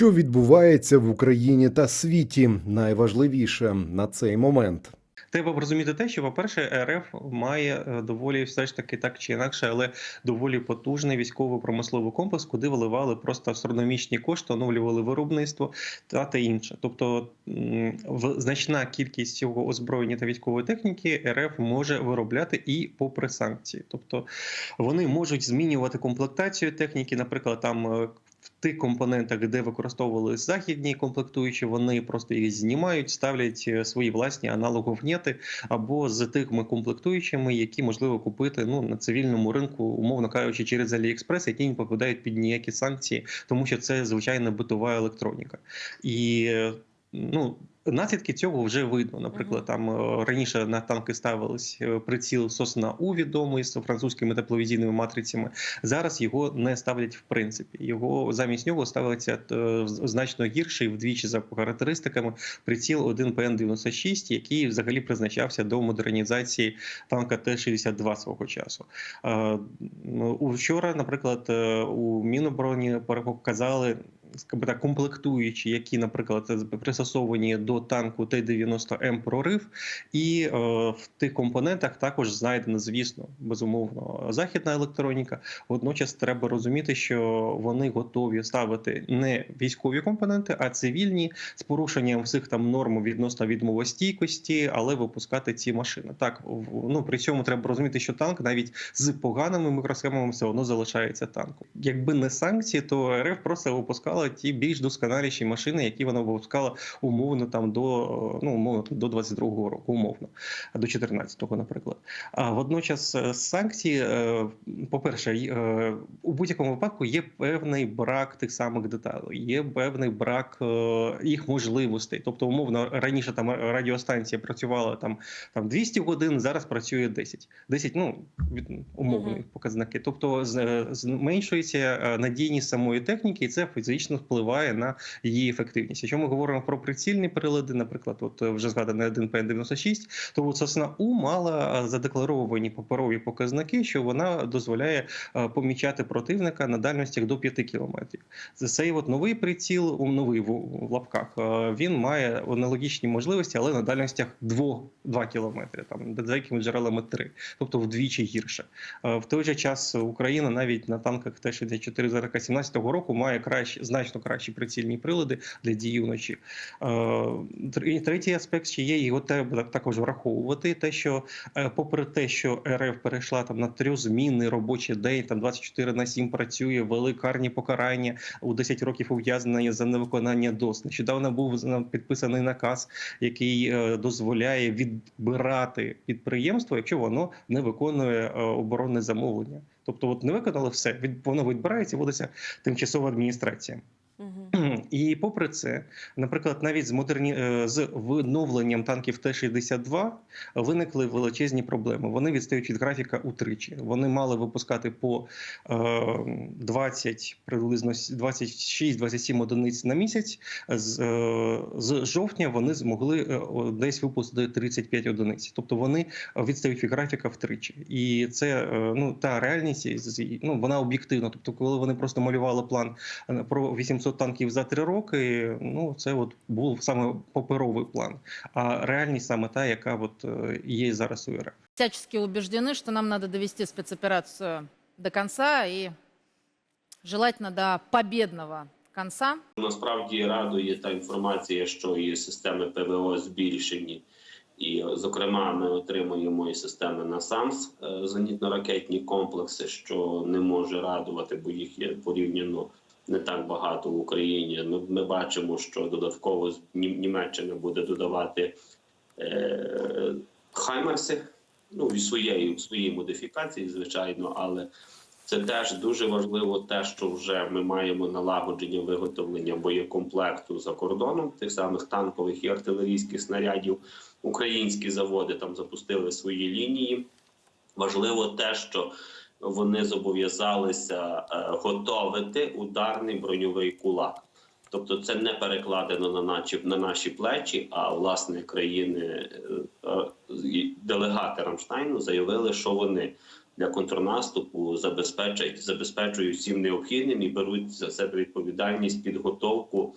Що відбувається в Україні та світі, найважливіше на цей момент. Треба розуміти те, що, по-перше, РФ має е, доволі все ж таки так чи інакше, але доволі потужний військово-промисловий комплекс, куди виливали просто астрономічні кошти, оновлювали виробництво та те інше. Тобто в- значна кількість цього озброєння та військової техніки РФ може виробляти і попри санкції. Тобто вони можуть змінювати комплектацію техніки, наприклад, там. В тих компонентах, де використовували західні комплектуючі, вони просто їх знімають, ставлять е, свої власні аналоговнети або з тими комплектуючими, які можливо купити ну на цивільному ринку, умовно кажучи, через Аліекспрес, які не попадають під ніякі санкції, тому що це звичайна битова електроніка. І е, ну. Наслідки цього вже видно. Наприклад, там е, раніше на танки ставились е, приціл Сосна У відомий з французькими тепловізійними матрицями. Зараз його не ставлять в принципі. Його замість нього ставиться е, значно гірший вдвічі за характеристиками приціл 1 ПН 96 який взагалі призначався до модернізації танка Т-62 свого часу. Вчора, наприклад, у Мінобороні показали скажімо так, комплектуючі, які, наприклад, пристосовані до танку Т-90М прорив, і е, в тих компонентах також знайдена, звісно, безумовно, західна електроніка. Водночас треба розуміти, що вони готові ставити не військові компоненти, а цивільні з порушенням всіх там норм відносно відмовостійкості, але випускати ці машини. Так ну при цьому треба розуміти, що танк навіть з поганими мікросхемами все одно залишається танком. Якби не санкції, то РФ просто випускала ті більш досконаліші машини, які вона випускала умовно там до ну умовно до 22-го року, умовно до 14-го, наприклад. А водночас е, санкції, е, по-перше, е, у будь-якому випадку є певний брак тих самих деталей, є певний брак е, їх можливостей. Тобто, умовно, раніше там радіостанція працювала там, там 200 годин, зараз працює 10. 10, ну умовні показники. Тобто е, зменшується е, надійність самої техніки, і це фізично впливає на її ефективність. Якщо ми говоримо про прицільні прилади, наприклад, от е, вже згаданий 1 ПН-96, то от сосна У мала е, задекларовані паперові показники, що вона дозволяє е, помічати противника на дальностях до 5 кілометрів. Цей от новий приціл, у новий в, лапках, він має аналогічні можливості, але на дальностях 2, 2 кілометри, там деякими джерелами 3, тобто вдвічі гірше. В той же час Україна навіть на танках Т-64 з 17-го року має кращі, значно кращі прицільні прилади для дії вночі. Е, Третій аспект ще є, його треба також враховувати. Те, що е, попри те, що РФ перейшла там на трьохзмінний робочий день, там 24 на 7 працює, вели карні покарання у 10 років ув'язнення за невиконання ДОС. Нещодавно був підписаний наказ, який е, дозволяє відбирати підприємство, якщо воно не виконує оборонне замовлення. Тобто, от не виконали все, від воно відбирається, і вводиться тимчасова адміністрація. Мгм. І попри це, наприклад, навіть з модерні е, з відновленням танків Т-62 виникли величезні проблеми. Вони відстають від графіка утричі. Вони мали випускати по е, 20, приблизно 26-27 одиниць на місяць. З, е, з жовтня вони змогли е, десь випустити 35 одиниць. Тобто вони відстають від графіка втричі. І це е, ну та реальність ну вона об'єктивна. Тобто, коли вони просто малювали план е, про 800 танків за три роки. Ну це от був саме паперовий план. А реальність саме та, яка от е, є зараз у РФ. Всячески убеждены, что нам надо довести спецоперацию до конца и желательно до победного конца. Насправді радує та інформація, що і системи ПВО збільшені, і, зокрема, ми отримуємо і системи НАСАМС, е, зенітно-ракетні комплекси, що не може радувати, бо їх є порівняно не так багато в Україні. Ми, ми бачимо, що додатково Німеччина буде додавати е, Хаймерси, ну і своєї своїй модифікації, звичайно, але це теж дуже важливо, те, що вже ми маємо налагодження виготовлення боєкомплекту за кордоном, тих самих танкових і артилерійських снарядів. Українські заводи там запустили свої лінії. Важливо те, що вони зобов'язалися е, готовити ударний броньовий кулак. Тобто це не перекладено на наші, на наші плечі, а власне країни е, е, делегати Рамштайну заявили, що вони для контрнаступу, забезпечать забезпечують всім необхідним і беруть за себе відповідальність підготовку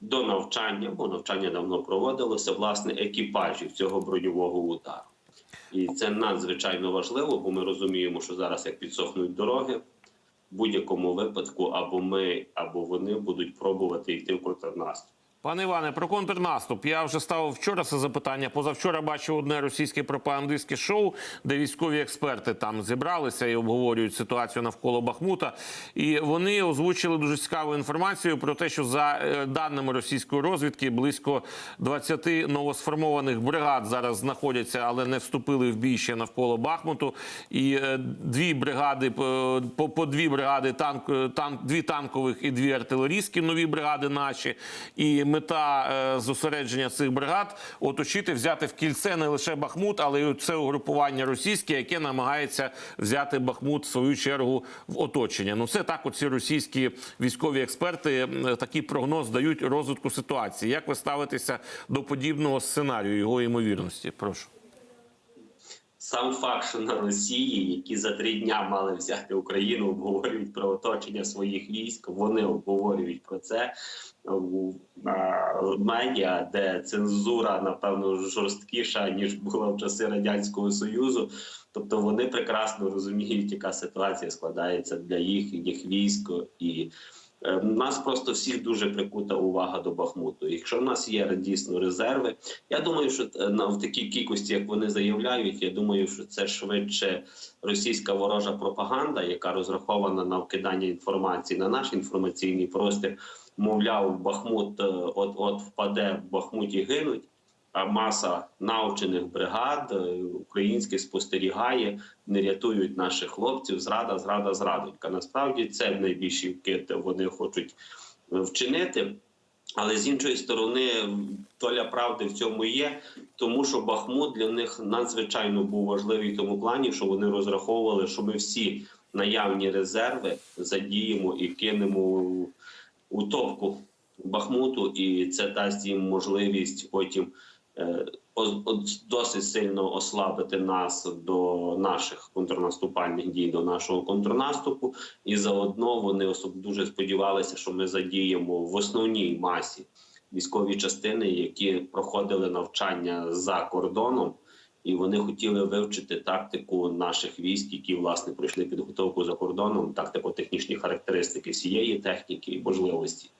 до навчання, бо навчання давно проводилося власне екіпажів цього броньового удару. І це надзвичайно важливо, бо ми розуміємо, що зараз як підсохнуть дороги, в будь-якому випадку або ми, або вони будуть пробувати йти в контрнаступ. Пане Іване, про контрнаступ. Я вже ставив вчора це запитання. Позавчора бачив одне російське пропагандистське шоу, де військові експерти там зібралися і обговорюють ситуацію навколо Бахмута. І вони озвучили дуже цікаву інформацію про те, що за е, даними російської розвідки, близько 20 новосформованих бригад зараз знаходяться, але не вступили в бій ще навколо Бахмуту. І е, дві бригади по, по, по дві бригади танк, е, танк, дві танкових і дві артилерійські нові бригади наші. І мета е, зосередження цих бригад оточити, взяти в кільце не лише Бахмут, але й це угрупування російське, яке намагається взяти Бахмут в свою чергу в оточення. Ну це так. Оці російські військові експерти такий прогноз дають розвитку ситуації. Як ви ставитеся до подібного сценарію його ймовірності? Прошу. Сам факт, що на Росії, які за три дня мали взяти Україну, обговорюють про оточення своїх військ. Вони обговорюють про це на медіа, де цензура напевно жорсткіша ніж була в часи радянського союзу. Тобто вони прекрасно розуміють, яка ситуація складається для їхніх військ і. Е, Нас просто всіх дуже прикута увага до Бахмуту. Якщо в нас є дійсно резерви, я думаю, що е, в такій кількості, як вони заявляють, я думаю, що це швидше російська ворожа пропаганда, яка розрахована на вкидання інформації на наш інформаційний простір. Мовляв, Бахмут от от впаде в Бахмуті гинуть. А маса навчених бригад е, українських спостерігає, не рятують наших хлопців. Зрада, зрада, зрадонька. Насправді це найбільший вкид вони хочуть е, вчинити. Але з іншої сторони, доля правди в цьому є, тому що Бахмут для них надзвичайно був важливий тому плані, що вони розраховували, що ми всі наявні резерви задіємо і кинемо у- топку Бахмуту, і це дасть їм можливість потім е, досить сильно ослабити нас до наших контрнаступальних дій, до нашого контрнаступу. І заодно вони особ дуже сподівалися, що ми задіємо в основній масі військові частини, які проходили навчання за кордоном. І вони хотіли вивчити тактику наших військ, які власне пройшли підготовку за кордоном, тактико-технічні характеристики всієї техніки і можливості.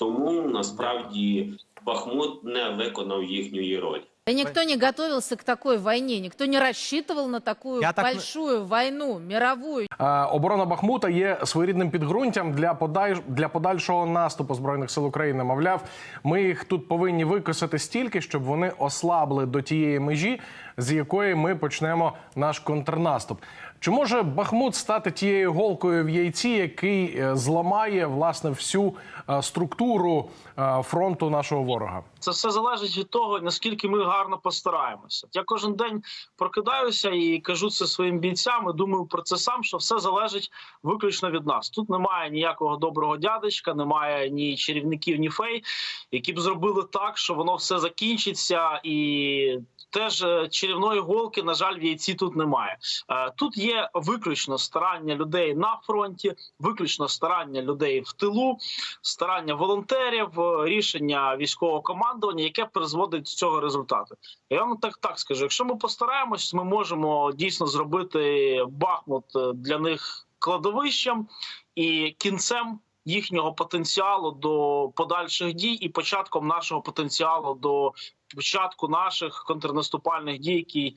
Тому насправді Бахмут не виконав їхньої ролі. И никто не готовился к такой войне, никто не рассчитывал на такую Я так- большую войну, мировую. Е, Оборона Бахмута є своєрідним підґрунтям для подай для подальшого наступу збройних сил України. Мовляв, ми їх тут повинні викосити стільки, щоб вони ослабли до тієї межі, з якої ми почнемо наш контрнаступ. Чи може Бахмут стати тією голкою в яйці, який е, зламає власне всю е, структуру е, фронту нашого ворога? Це все залежить від того, наскільки ми гарно постараємося. Я кожен день прокидаюся і кажу це своїм бійцям. і Думаю про це сам, що все залежить виключно від нас. Тут немає ніякого доброго дядечка, немає ні чарівників, ні фей, які б зробили так, що воно все закінчиться і. Теж е, чарівної голки, на жаль, в яйці тут немає. Е, Тут є виключно старання людей на фронті, виключно старання людей в тилу, старання волонтерів, е, рішення військового командування, яке призводить до цього результату. Я вам так так скажу: якщо ми постараємось, ми можемо дійсно зробити Бахмут е, для них кладовищем і кінцем. Їхнього потенціалу до подальших дій і початком нашого потенціалу до початку наших контрнаступальних дій, які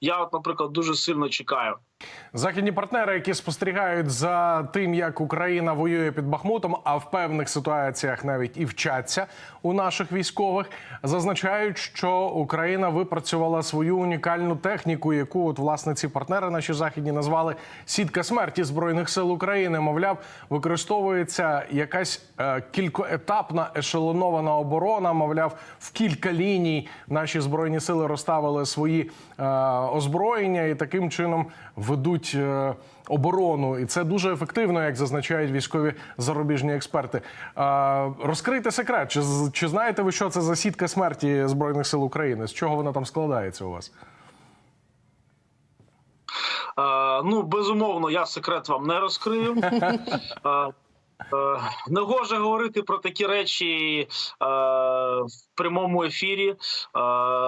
я, от, наприклад, дуже сильно чекаю. Західні партнери, які спостерігають за тим, як Україна воює під Бахмутом, а в певних ситуаціях навіть і вчаться у наших військових, зазначають, що Україна випрацювала свою унікальну техніку, яку от власне ці партнери наші західні назвали сітка смерті збройних сил України. Мовляв, використовується якась е, кількоетапна ешелонована оборона. Мовляв, в кілька ліній наші збройні сили розставили свої е, озброєння і таким чином ведуть е, оборону, і це дуже ефективно, як зазначають військові зарубіжні експерти. Е, розкрийте секрет, чи, чи знаєте ви, що це за сітка смерті збройних сил України? З чого вона там складається у вас? ну безумовно, я секрет вам не розкрию. Е, Негоже говорити про такі речі е, в прямому ефірі. Е,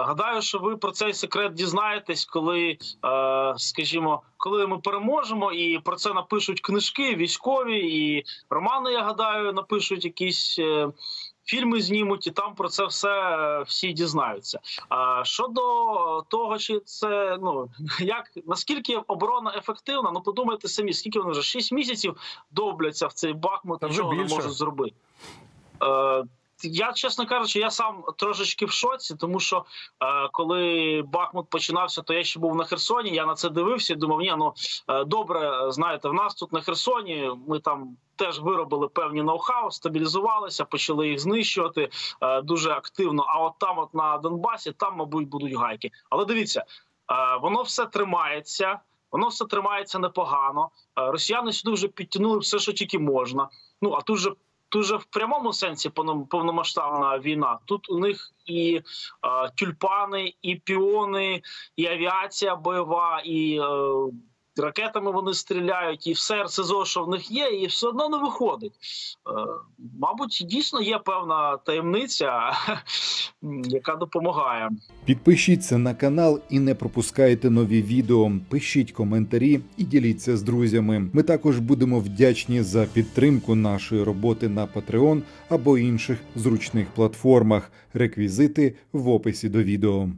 гадаю, що ви про цей секрет дізнаєтесь, коли, скажімо, коли ми переможемо, і про це напишуть книжки військові, і романи, я гадаю, напишуть якісь. Е, Фільми знімуть і там про це все е, всі дізнаються. А щодо того, чи це ну як наскільки оборона ефективна, ну подумайте самі, скільки вони вже 6 місяців довбляться в цей Бахмут, вже нічого не можуть зробити. Е, я, чесно кажучи, я сам трошечки в шоці, тому що е, коли Бахмут починався, то я ще був на Херсоні. Я на це дивився і думав, ні, ну е, добре, знаєте, в нас тут на Херсоні ми там теж виробили певні ноу-хау, стабілізувалися, почали їх знищувати е, дуже активно. А от там, от на Донбасі, там, мабуть, будуть гайки. Але дивіться, е, воно все тримається. Воно все тримається непогано. Е, Росіяни сюди вже підтягнули все, що тільки можна. Ну а тут же тут же в прямому сенсі повномасштабна війна. Тут у них і е, тюльпани, і піони, і авіація бойова, і е, ракетами вони стріляють, і все РСЗО, що в них є, і все одно не виходить. Е, мабуть, дійсно є певна таємниця, яка допомагає. Підпишіться на канал і не пропускайте нові відео. Пишіть коментарі і діліться з друзями. Ми також будемо вдячні за підтримку нашої роботи на Patreon або інших зручних платформах. Реквізити в описі до відео.